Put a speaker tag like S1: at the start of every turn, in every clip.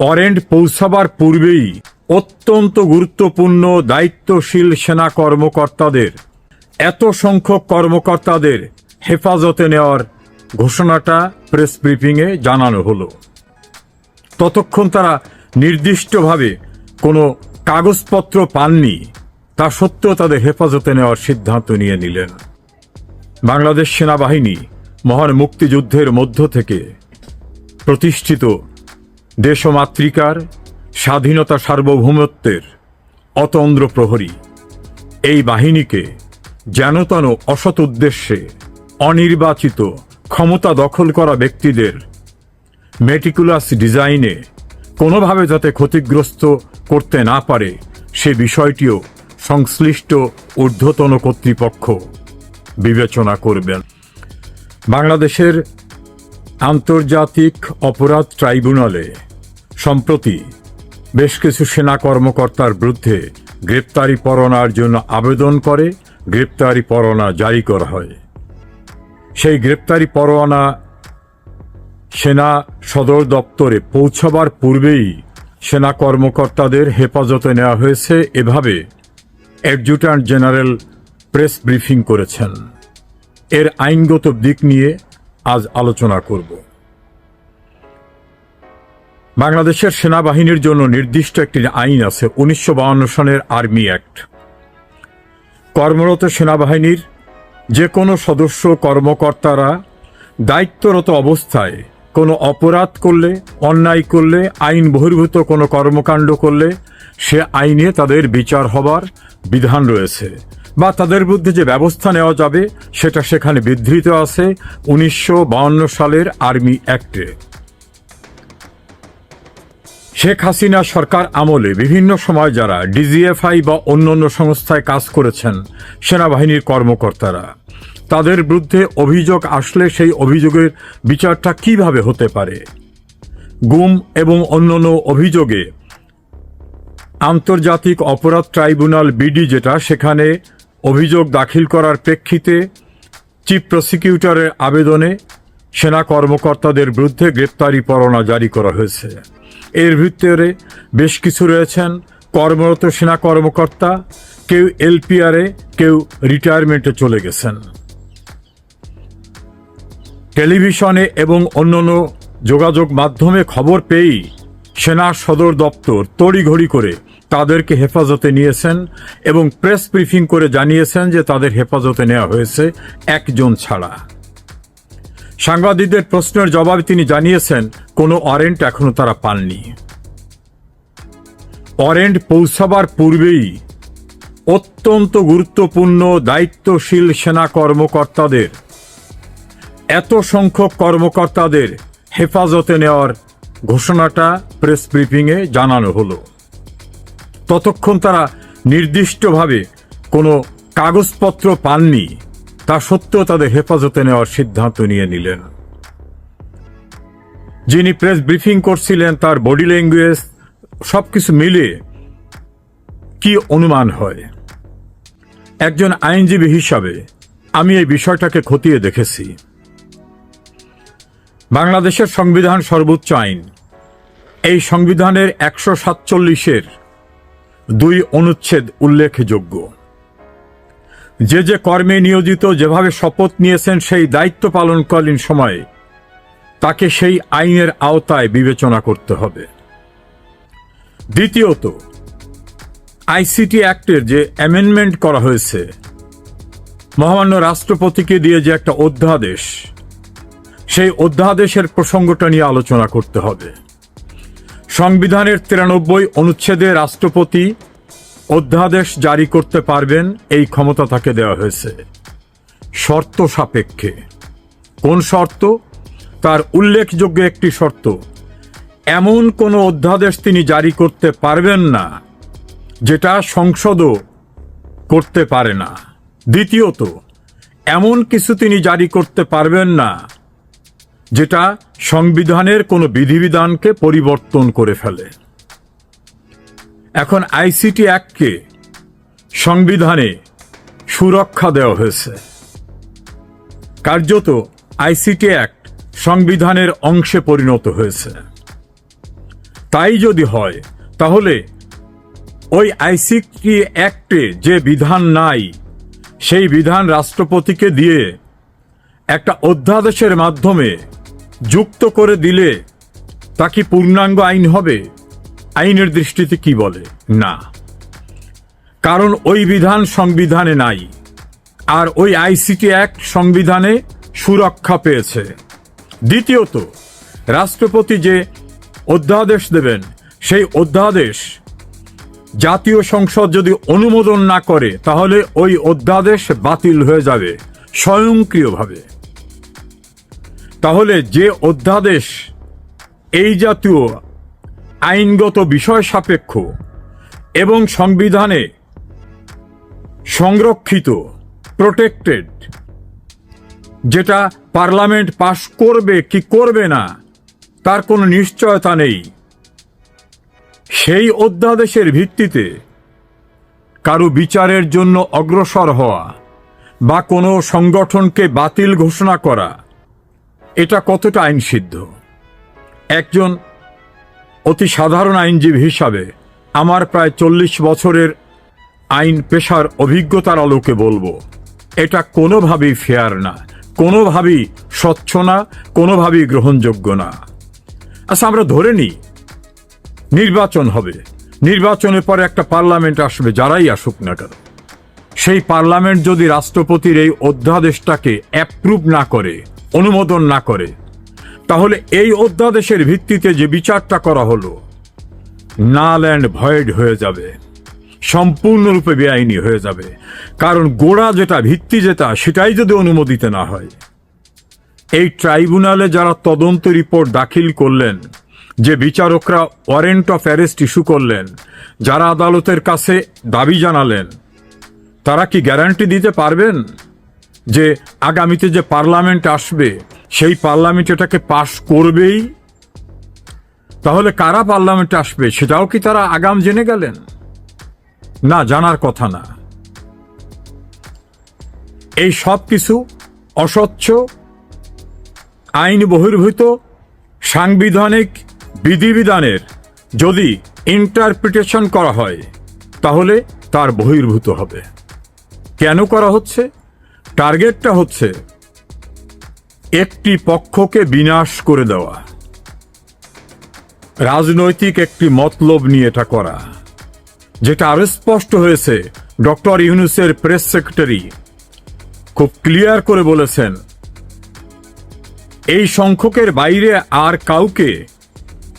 S1: অরেন্ট পৌঁছাবার পূর্বেই অত্যন্ত গুরুত্বপূর্ণ দায়িত্বশীল সেনা কর্মকর্তাদের, এত সংখ্যক কর্মকর্তাদের হেফাজতে নেওয়ার ঘোষণাটা প্রেস ব্রিফিংয়ে জানানো হলো। ততক্ষণ তারা নির্দিষ্টভাবে কোনো কাগজপত্র পাননি, তা সত্ত্বেও তাদের হেফাজতে নেওয়ার সিদ্ধান্ত নিয়ে নিলেন। বাংলাদেশ সেনাবাহিনী মহান মুক্তিযুদ্ধের মধ্য থেকে প্রতিষ্ঠিত দেশমাতৃকার, স্বাধীনতা সার্বভৌমত্বের অতন্দ্র প্রহরী। এই বাহিনীকে যেনতন অসৎ উদ্দেশ্যে অনির্বাচিত ক্ষমতা দখল করা ব্যক্তিদের মেটিকুলাস ডিজাইনে কোনোভাবে যাতে ক্ষতিগ্রস্ত করতে না পারে, সে বিষয়টিও সংশ্লিষ্ট ঊর্ধ্বতন কর্তৃপক্ষ বিবেচনা করবেন। বাংলাদেশের আন্তর্জাতিক অপরাধ ট্রাইব্যুনালে সম্প্রতি বেশ কিছু সেনা কর্মকর্তার বিরুদ্ধে গ্রেপ্তারি পরোয়ানার জন্য আবেদন করে গ্রেপ্তারি পরোয়ানা জারি করা হয়। সেই গ্রেপ্তারি পরোয়ানা সেনা সদর দপ্তরে পৌঁছাবার পূর্বেই সেনা কর্মকর্তাদের হেফাজতে নেওয়া হয়েছে। এভাবে অ্যাডজুট্যান্ট জেনারেল প্রেস ব্রিফিং করেছেন। এর আইনগত দিক নিয়ে আজ আলোচনা করব। বাংলাদেশের সেনাবাহিনীর জন্য নির্দিষ্ট একটি আইন আছে, উনিশশো সনের আর্মি অ্যাক্ট। কর্মরত সেনাবাহিনীর যে কোনো সদস্য কর্মকর্তারা দায়িত্বরত অবস্থায় কোনো অপরাধ করলে, অন্যায় করলে, আইন বহির্ভূত কোনো কর্মকাণ্ড করলে, সে আইনে তাদের বিচার হবার বিধান রয়েছে। বা তাদের বিরুদ্ধে যে ব্যবস্থা নেওয়া যাবে, সেটা সেখানে বিধৃত আছে উনিশশো সালের আর্মি অ্যাক্টে। শেখ হাসিনা সরকার আমলে বিভিন্ন সময় যারা ডিজিএফআই বা অন্যান্য সংস্থায় কাজ করেছেন, সেনাবাহিনীর কর্মকর্তারা, তাদের বিরুদ্ধে অভিযোগ আসলে সেই অভিযোগের বিচারটা কীভাবে হতে পারে? গুম এবং অন্যান্য অভিযোগে আন্তর্জাতিক অপরাধ ট্রাইব্যুনাল বিডি যেটা, সেখানে অভিযোগ দাখিল করার প্রেক্ষিতে চিফ প্রসিকিউটরের আবেদনে সেনা কর্মকর্তাদের বিরুদ্ধে গ্রেপ্তারি পরোয়ানা জারি করা হয়েছে। এর ভিতরে বেশ কিছু রয়েছেন কর্মরত সেনা কর্মকর্তা, কেউ এলপিআরে, কেউ রিটায়ারমেন্টে চলে গেছেন। টেলিভিশনে এবং অন্যান্য যোগাযোগ মাধ্যমে খবর পেয়েই সেনা সদর দপ্তর তড়িঘড়ি করে তাদেরকে হেফাজতে নিয়েছেন এবং প্রেস ব্রিফিং করে জানিয়েছেন যে তাদের হেফাজতে নেওয়া হয়েছে একজন ছাড়া। সাংবাদিকদের প্রশ্নের জবাবে তিনি জানিয়েছেন, কোনো ওয়ারেন্ট এখনও তারা পাননি। ওয়ারেন্ট পৌঁছাবার পূর্বেই অত্যন্ত গুরুত্বপূর্ণ, দায়িত্বশীল সেনা কর্মকর্তাদের, এত সংখ্যক কর্মকর্তাদের হেফাজতে নেওয়ার ঘোষণাটা প্রেস ব্রিফিংয়ে জানানো হলো। ততক্ষণ তারা নির্দিষ্টভাবে কোনো কাগজপত্র পাননি। তা সত্ত্বেও তাদের হেফাজতে নেওয়ার সিদ্ধান্ত নিয়ে নিলেন। যিনি প্রেস ব্রিফিং করছিলেন, তার বডি ল্যাঙ্গুয়েজ সবকিছু মিলে কি অনুমান হয়? একজন আইনজীবী হিসাবে আমি এই বিষয়টাকে খতিয়ে দেখেছি। বাংলাদেশের সংবিধান সর্বোচ্চ আইন। এই সংবিধানের একশো সাতচল্লিশের দুই অনুচ্ছেদ উল্লেখযোগ্য। যে যে কর্মে নিয়োজিত, যেভাবে শপথ নিয়েছেন, সেই দায়িত্ব পালনকালীন সময়ে তাকে সেই আইনের আওতায় বিবেচনা করতে হবে। দ্বিতীয়ত, আইসিটি অ্যাক্টের যে অ্যামেন্ডমেন্ট করা হয়েছে, মহামান্য রাষ্ট্রপতিকে দিয়ে যে একটা অধ্যাদেশ, সেই অধ্যাদেশের প্রসঙ্গটা নিয়ে আলোচনা করতে হবে। সংবিধানের তিরানব্বই অনুচ্ছেদে রাষ্ট্রপতি অধ্যাদেশ জারি করতে পারবেন এই ক্ষমতা তাকে দেওয়া হয়েছে। শর্ত সাপেক্ষে। কোন শর্ত? তার উল্লেখযোগ্য একটি শর্ত। এমন কোনো অধ্যাদেশ তিনি জারি করতে পারবেন না, যেটা সংসদও করতে পারে না। দ্বিতীয়ত, এমন কিছু তিনি জারি করতে পারবেন না যেটা সংবিধানের কোনো বিধিবিধানকে পরিবর্তন করে ফেলে। এখন আইসিটি অ্যাক্টকে সংবিধানে সুরক্ষা দেওয়া হয়েছে। কার্যত আইসিটি অ্যাক্ট সংবিধানের অংশে পরিণত হয়েছে। তাই যদি হয়, তাহলে ওই আইসিটি অ্যাক্টে যে বিধান নাই, সেই বিধান রাষ্ট্রপতিকে দিয়ে একটা অধ্যাদেশের মাধ্যমে যুক্ত করে দিলে তা কি পূর্ণাঙ্গ আইন হবে? আইনের দৃষ্টিতে কি বলে? না। কারণ ওই বিধান সংবিধানে নাই, আর ওই আইসিটি অ্যাক্ট সংবিধানে সুরক্ষা পেয়েছে। দ্বিতীয়ত, রাষ্ট্রপতি যে অধ্যাদেশ দেবেন, সেই অধ্যাদেশ জাতীয় সংসদ যদি অনুমোদন না করে, তাহলে ওই অধ্যাদেশ বাতিল হয়ে যাবে, স্বয়ংক্রিয়ভাবে। তাহলে যে অধ্যাদেশ, এই জাতীয় আইনগত বিষয় সাপেক্ষ এবং সংবিধানে সংরক্ষিত প্রোটেক্টেড যেটা পার্লামেন্ট পাশ করবে কি করবে না, তার কোনো নিশ্চয়তা নেই, সেই অধ্যাদেশের ভিত্তিতে কারও বিচারের জন্য অগ্রসর হওয়া বা কোনো সংগঠনকে বাতিল ঘোষণা করা এটা কতটা আইনসিদ্ধ? একজন অতি সাধারণ আইনজীবী হিসাবে আমার প্রায় চল্লিশ বছরের আইন পেশার অভিজ্ঞতার আলোকে বলব, এটা কোনোভাবেই ফেয়ার না, কোনোভাবেই স্বচ্ছ না, কোনোভাবেই গ্রহণযোগ্য না। আচ্ছা আমরা ধরে নিই, নির্বাচন হবে। নির্বাচনের পরে একটা পার্লামেন্ট আসবে, যারাই আসুক না কেন। সেই পার্লামেন্ট যদি রাষ্ট্রপতির এই অধ্যাদেশটাকে অ্যাপ্রুভ না করে অনুমোদন না করে। তাহলে এই অধ্যাদেশের ভিত্তিতে যে বিচারটা করা হলো, নাল অ্যান্ড ভয়েড হয়ে যাবে, সম্পূর্ণরূপে বেআইনি হয়ে যাবে। কারণ গোড়া যেটা, ভিত্তি যেটা, সেটাই যদি অনুমোদিত না হয়, এই ট্রাইব্যুনালে যারা তদন্ত রিপোর্ট দাখিল করলেন, যে বিচারকরা ওয়ারেন্ট অফ অ্যারেস্ট ইস্যু করলেন, যারা আদালতের কাছে দাবি জানালেন, তারা কি গ্যারান্টি দিতে পারবেন? যে আগামীতে যে পার্লামেন্ট আসবে, সেই পার্লামেন্ট এটাকে পাশ করবেই। তাহলে কারা পার্লামেন্টে আসবে, সেটাও কি তারা আগাম জেনে গেলেন? না, জানার কথা না। এই সব কিছু অস্বচ্ছ, আইন বহির্ভূত, সাংবিধানিক বিধিবিধানের যদি ইন্টারপ্রিটেশন করা হয়, তাহলে তার বহির্ভূত হবে। কেন করা হচ্ছে? টার্গেটটা হচ্ছে একটি পক্ষকে বিনাশ করে দেওয়া। রাজনৈতিক একটি মতলব নিয়ে এটা করা। যেটা আরও স্পষ্ট হয়েছে, ডক্টর ইউনুসের প্রেস সেক্রেটারি খুব ক্লিয়ার করে বলেছেন, এই সংখ্যকের বাইরে আর কাউকে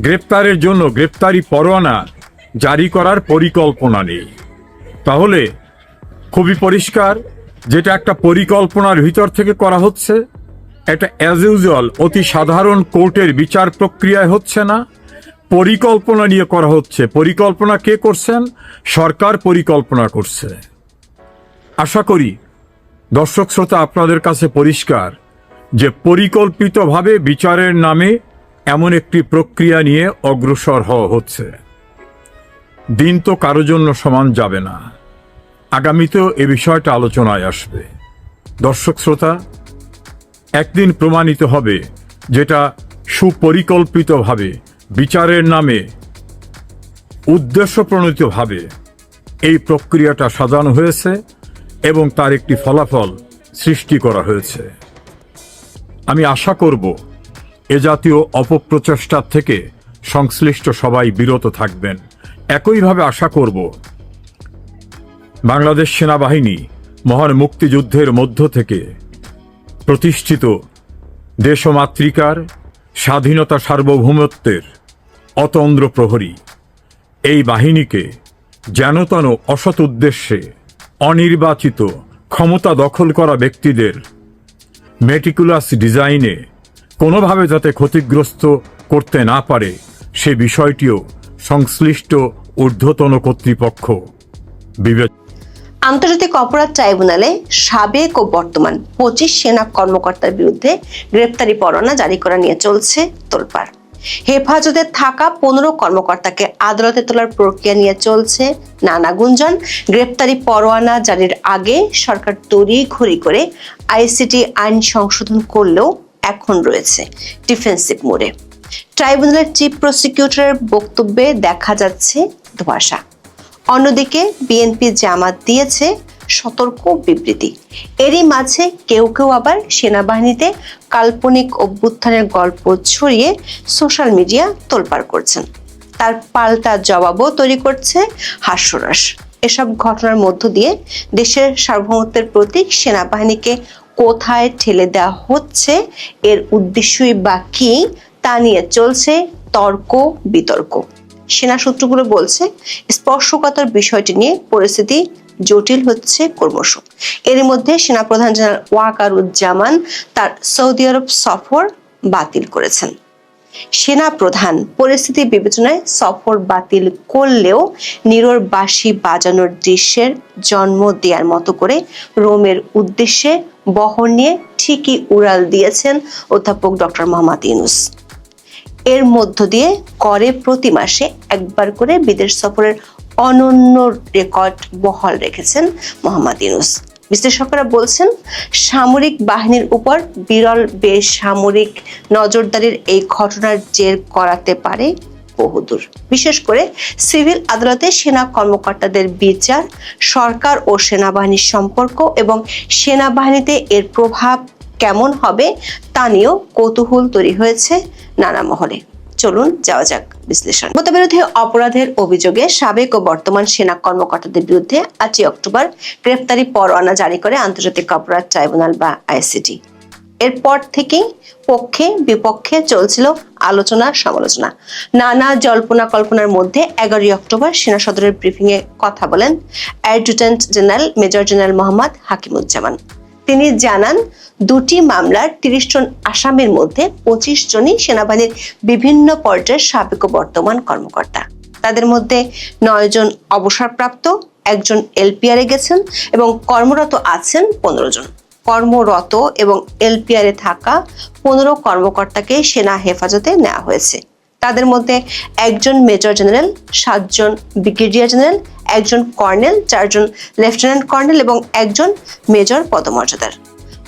S1: গ্রেপ্তারের জন্য গ্রেপ্তারি পরোয়ানা জারি করার পরিকল্পনা নেই। তাহলে খুবই পরিষ্কার যেটা একটা পরিকল্পনার ভিতর থেকে করা হচ্ছে, এটা অ্যাজ ইউজুয়াল অতি সাধারণ কোর্টের বিচার প্রক্রিয়ায় হচ্ছে না, পরিকল্পনা নিয়ে করা হচ্ছে। পরিকল্পনা কে করছেন? সরকার পরিকল্পনা করছে। আশা করি দর্শক শ্রোতা আপনাদের কাছে পরিষ্কার যে পরিকল্পিতভাবে বিচারের নামে এমন একটি প্রক্রিয়া নিয়ে অগ্রসর হওয়া হচ্ছে। দিন তো কারও জন্য সমান যাবে না। আগামীতেও এ বিষয়টা আলোচনায় আসবে। দর্শক শ্রোতা, একদিন প্রমাণিত হবে যেটা সুপরিকল্পিতভাবে, বিচারের নামে, উদ্দেশ্যপ্রণীতভাবে এই প্রক্রিয়াটা সাজানো হয়েছে এবং তার একটি ফলাফল সৃষ্টি করা হয়েছে। আমি আশা করব এ জাতীয় অপপ্রচেষ্টার থেকে সংশ্লিষ্ট সবাই বিরত থাকবেন। একইভাবে আশা করব বাংলাদেশ সেনাবাহিনী মহান মুক্তিযুদ্ধের মধ্য থেকে প্রতিষ্ঠিত দেশমাতৃকার স্বাধীনতা সার্বভৌমত্বের অতন্দ্র প্রহরী। এই বাহিনীকে যেনতন অসৎ উদ্দেশ্যে অনির্বাচিত, ক্ষমতা দখল করা ব্যক্তিদের মেটিকুলাস ডিজাইনে কোনোভাবে যাতে ক্ষতিগ্রস্ত করতে না পারে, সে বিষয়টিও সংশ্লিষ্ট ঊর্ধ্বতন কর্তৃপক্ষ বিবেচনা
S2: আন্তর্জাতিক অপরাধ ট্রাইব্যুনালে সাবেক ও বর্তমান পঁচিশ সেনা কর্মকর্তার বিরুদ্ধে গ্রেপ্তারি পরোয়ানা জারি করা নিয়ে চলছে তোলপাড়। হেফাজতে থাকা পনেরো কর্মকর্তাকে আদালতে তোলার প্রক্রিয়া নিয়ে চলছে নানা গুঞ্জন। গ্রেপ্তারি পরোয়ানা জারির আগে সরকার তড়ি ঘড়ি করে আইসিটি আইন সংশোধন করলেও এখন রয়েছে ডিফেন্সিভ মোড়ে। ট্রাইব্যুনালের চিফ প্রসিকিউটরের বক্তব্যে দেখা যাচ্ছে ধোঁয়াশা। অন্যদিকে বিএনপি জামাত দিয়েছে সতর্ক বিবৃতি। এরই মাঝে কেউ কেউ আবার সেনাবাহিনীতে কাল্পনিক অভ্যুত্থানের গল্প ছড়িয়ে সোশ্যাল মিডিয়া তোলপাড় করছেন। তার পাল্টা জবাবও তৈরি করছে হাস্যরস। এসব ঘটনার মধ্য দিয়ে দেশের সার্বভৌমত্বের প্রতীক সেনাবাহিনীকে কোথায় ঠেলে দেওয়া হচ্ছে, এর উদ্দেশ্যই বা কি, তা নিয়ে চলছে তর্ক বিতর্ক সেনা সূত্রগুলো বলছে স্পর্শকাতর বিষয়টি নিয়ে পরিস্থিতি জটিল হচ্ছে ক্রমশ। এর মধ্যে সেনাপ্রধান জেনারেল ওয়াকারুজ্জামান তার সৌদি আরব সফর বাতিল করেছেন। সেনা প্রধান পরিস্থিতি বিবেচনায় সফর বাতিল করলেও নিরোর বাঁশি বাজানোর দৃশ্যের জন্ম দেওয়ার মতো করে রোমের উদ্দেশ্যে বহর নিয়ে ঠিকই উড়াল দিয়েছেন অধ্যাপক ডক্টর মোহাম্মদ ইউনুস। এর মধ্য দিয়ে করে প্রতি মাসে একবার করে বিদেশ সফরের অনন্য রেকর্ড বহাল রেখেছেন মোহাম্মদ ইউনুস। বিশ্লেষকরা বলছেন, সামরিক বাহিনীর উপর বিরল বেসামরিক নজরদারির এই ঘটনার জের করাতে পারে বহুদূর। বিশেষ করে সিভিল আদালতে সেনা কর্মকর্তাদের বিচার, সরকার ও সেনাবাহিনীর সম্পর্ক এবং সেনাবাহিনীতে এর প্রভাব কেমন হবে তা নিয়েও কৌতূহল তৈরি হয়েছে নানা মহলে। চলুন যাওয়া যাক বিশ্লেষণ। মতবিরোধী অপরাধের অভিযোগে সাবেক ও বর্তমান সেনা কর্মকর্তাদের বিরুদ্ধে আটই অক্টোবর গ্রেফতারি পরোয়ানা জারি করে আন্তর্জাতিক অপরাধ ট্রাইব্যুনাল বা আইসিটি। এরপর থেকেই পক্ষে বিপক্ষে চলছিল আলোচনা, সমালোচনা। নানা জল্পনা কল্পনার মধ্যে এগারোই অক্টোবর সেনা সদরের ব্রিফিং এ কথা বলেন adjutant general, major general Mohammad Hakimuzzaman. তিনি জানান, দুটি মামলার তিরিশ জন আসামির মধ্যে পঁচিশ জনই সেনাবাহিনীর বিভিন্ন পর্যায়ের সাবেক ও বর্তমান কর্মকর্তা। তাদের মধ্যে নয় জন অবসরপ্রাপ্ত, একজন এলপিআরে গেছেন এবং কর্মরত আছেন পনেরো জন। কর্মরত এবং এলপিআরে থাকা পনেরো কর্মকর্তাকে সেনা হেফাজতে নেওয়া হয়েছে। তাদের মধ্যে একজন মেজর জেনারেল, সাতজন ব্রিগেডিয়ার জেনারেল, একজন কর্নেল, চারজন লেফটেন্যান্ট কর্নেল এবং একজন মেজর পদমর্যাদার।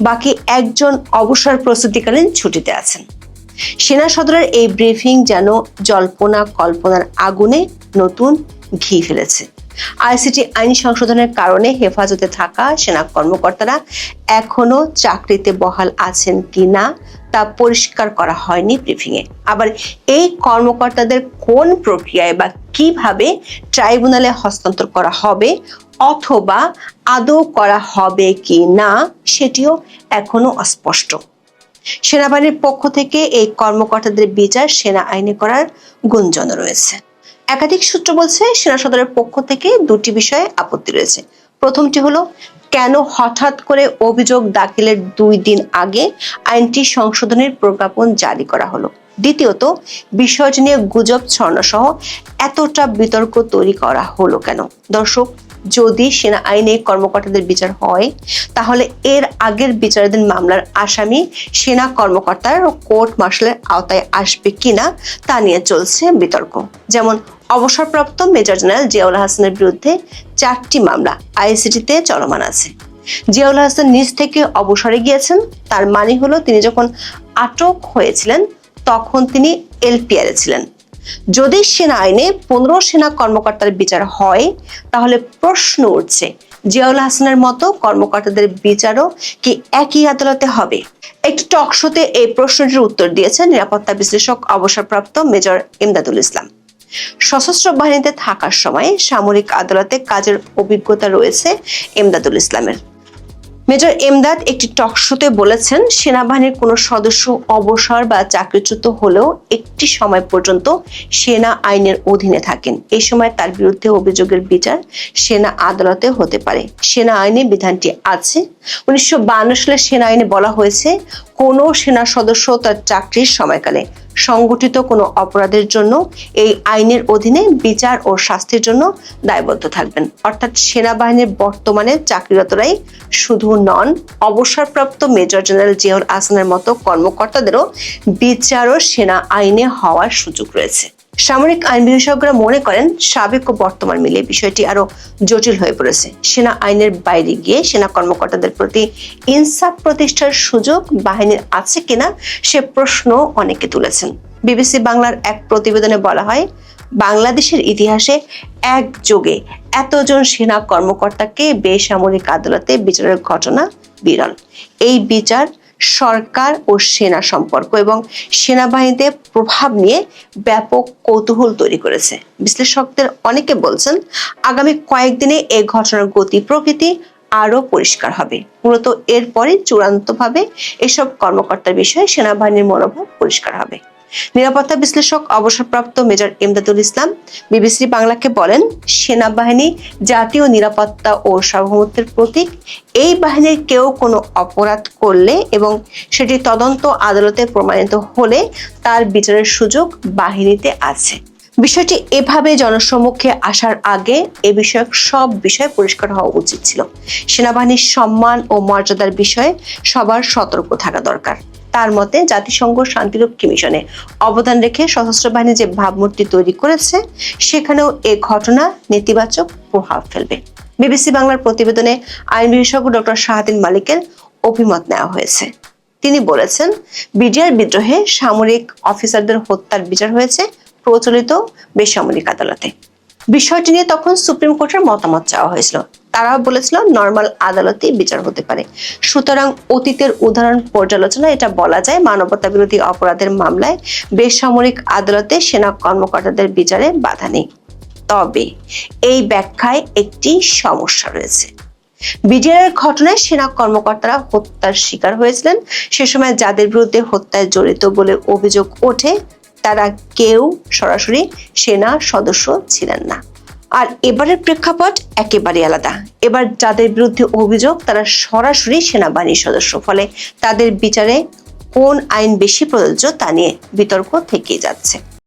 S2: বাকি একজন অবসর প্রস্তুতিকালীন ছুটিতে আছেন। সেনা সদরের এই ব্রিফিং যেন জল্পনা কল্পনার আগুনে নতুন ঘি ফেলেছে। আইসিটি আইন সংশোধনের কারণে হেফাজতে থাকা সেনা কর্মকর্তারা এখনও চাকরিতে বহাল আছেন কি না তা পরিষ্কার করা হয়নি ব্রিফিং এ। আবার এই কর্মকর্তাদের কোন প্রক্রিয়ায় বা কীভাবে ট্রাইব্যুনালে হস্তান্তর করা হবে অথবা আদৌ করা হবে কি না, সেটিও এখনও অস্পষ্ট। সেনাবাহিনীর পক্ষ থেকে এই কর্মকর্তাদের বিচার সেনা আইনে করার গুঞ্জন রয়েছে। একাধিক সূত্র বলছে, সেনা সদরের পক্ষ থেকে দুটি বিষয়ে আপত্তি রয়েছে। প্রথমটি হলো, কেন হঠাৎ করে অভিযোগ দাখিলের দুই দিন আগে আইনটি সংশোধনের প্রজ্ঞাপন জারি করা হলো? দ্বিতীয়ত, বিষয়টি নিয়ে গুজব ছড়ানো সহ এতটা বিতর্ক তৈরি করা হলো কেন? দর্শক যদি সেনা আইনে কর্মকর্তাদের বিচার হয়, তাহলে এর আগের বিচারাধীন মামলার আসামি সেনা কর্মকর্তার কোর্ট মার্শালের আওতায় আসবে কিনা তা নিয়ে চলছে বিতর্ক। যেমন, অবসরপ্রাপ্ত মেজর জেনারেল জিয়াউল হাসানের বিরুদ্ধে চারটি মামলা আইসিটিতে চলমান আছে। জিয়াউল হাসান নিজ থেকে অবসরে গিয়েছেন, তার মানে হলো তিনি যখন আটক হয়েছিলেন, তখন তিনি এলপিআরে ছিলেন। যদি সেনা আইনে পনেরো সেনা কর্মকর্তার বিচার হয়, তাহলে প্রশ্ন উঠছে, জিয়াউল হাসানের মতো কর্মকর্তাদের বিচারও কি একই আদালতে হবে? একটি টক শোতে এই প্রশ্নটির উত্তর দিয়েছেন নিরাপত্তা বিশ্লেষক, অবসরপ্রাপ্ত মেজর ইমদাদুল ইসলাম। সশস্ত্র বাহিনীতে থাকার সময় সামরিক আদালতে কাজের অভিজ্ঞতা রয়েছে এমদাদুল ইসলামের। মেজর এমদাদ একটি টক শোতে বলেছেন, সেনাবাহিনীর কোনো সদস্য অবসর বা চাকরিচ্যুত হলেও একটি সময় পর্যন্ত সেনা আইনের অধীনে থাকেন। এই সময় তার বিরুদ্ধে অভিযোগের বিচার সেনা আদালতে হতে পারে। সেনা আইনে বিধানটি আছে। উনিশশো সালে সেনা আইনে বলা হয়েছে, কোনো সেনা সদস্য তার চাকরির সময়কালে সংগঠিত কোনো অপরাধের জন্য এই আইনের অধীনে বিচার ও শাস্তির জন্য দায়বদ্ধ থাকবেন। অর্থাৎ সেনাবাহিনীর বর্তমানে চাকরিরতরাই শুধু নন, অবসরপ্রাপ্ত মেজর জেনারেল জিয়াউল আসানের মতো কর্মকর্তাদেরও বিচার ও সেনা আইনে হওয়ার সুযোগ রয়েছে। সামরিক আইন বিশেষজ্ঞরা মনে করেন সাবেক ও বর্তমান মিলে বিষয়টি আরও জটিল হয়ে পড়েছে। সেনা আইনের বাইরে গিয়ে সেনা কর্মকর্তাদের প্রতি ইনসাফ প্রতিষ্ঠার সুযোগ বাহিনীর আছে কিনা সে প্রশ্ন অনেকে তুলেছেন। বিবিসি বাংলার এক প্রতিবেদনে বলা হয়, বাংলাদেশের ইতিহাসে একযোগে এতজন সেনা কর্মকর্তাকে বেসামরিক আদালতে বিচারের ঘটনা বিরল। এই বিচার সরকার ও সেনা সম্পর্ক এবং সেনাবাহিনীতে প্রভাব নিয়ে ব্যাপক কৌতূহল তৈরি করেছে। বিশ্লেষকদের অনেকে বলছেন, আগামী কয়েকদিনে এই ঘটনার গতি প্রকৃতি আরও পরিষ্কার হবে। মূলত এরপরে চূড়ান্তভাবে এসব কর্মকর্তার বিষয়ে সেনাবাহিনীর মনোভাব পরিষ্কার হবে। নিরাপত্তা বিশ্লেষক, অবসরপ্রাপ্ত মেজর ইমদাদুল ইসলাম বিবিসি বাংলাকে বলেন, সেনাবাহিনী জাতীয় নিরাপত্তা ও সার্বভৌমত্বের প্রতীক। এই বাহিনীর কেউ কোনো অপরাধ করলে এবং সেটি তদন্ত আদালতে প্রমাণিত হলে তার বিচারের সুযোগ বাহিনীতে আছে। বিষয়টি এভাবে জনসম্মুখে আসার আগে এ বিষয়ক সব বিষয় পরিষ্কার হওয়া উচিত ছিল। সেনাবাহিনীর সম্মান ও মর্যাদার বিষয়ে সবার সতর্ক থাকা দরকার। তার মতে জাতিসংঘ শান্তিরক্ষী মিশনে অবদান রেখে সশস্ত্র বাহিনী যে ভাবমূর্তি তৈরি করেছে, সেখানেও এ ঘটনা নেতিবাচক প্রভাব ফেলবে। বিবিসি বাংলার প্রতিবেদনে আইন বিশেষজ্ঞ ডক্টর শাহাদিন মালিকের অভিমত নেওয়া হয়েছে। তিনি বলেছেন, বিডিআর বিদ্রোহে সামরিক অফিসারদের হত্যার বিচার হয়েছে প্রচলিত বেসামরিক আদালতে। বিষয়টি নিয়ে তখন সুপ্রিম কোর্টের মতামত চাওয়া হয়েছিল। তারাও বলেছিল নর্মাল আদালতে বিচার হতে পারে। সুতরাং অতীতের উদাহরণ পর্যালোচনা এটা বলা যায় মানবতা বিরোধী অপরাধের মামলায় বেসামরিক আদালতে সেনা কর্মকর্তাদের বিচারে বাধা নেই। তবে এই ব্যাখ্যায় একটি সমস্যা রয়েছে। বিডিআর ঘটনায় সেনা কর্মকর্তারা হত্যার শিকার হয়েছিলেন। সে সময় যাদের বিরুদ্ধে হত্যায় জড়িত বলে অভিযোগ ওঠে, তারা কেউ সরাসরি সেনা সদস্য ছিলেন না। আর এবারের প্রেক্ষাপট একেবারে আলাদা। এবার যাদের বিরুদ্ধে অভিযোগ, তারা সরাসরি সেনাবাহিনীর সদস্য। ফলে তাদের বিচারে কোন আইন বেশি প্রযোজ্য তা নিয়ে বিতর্ক থেকে যাচ্ছে।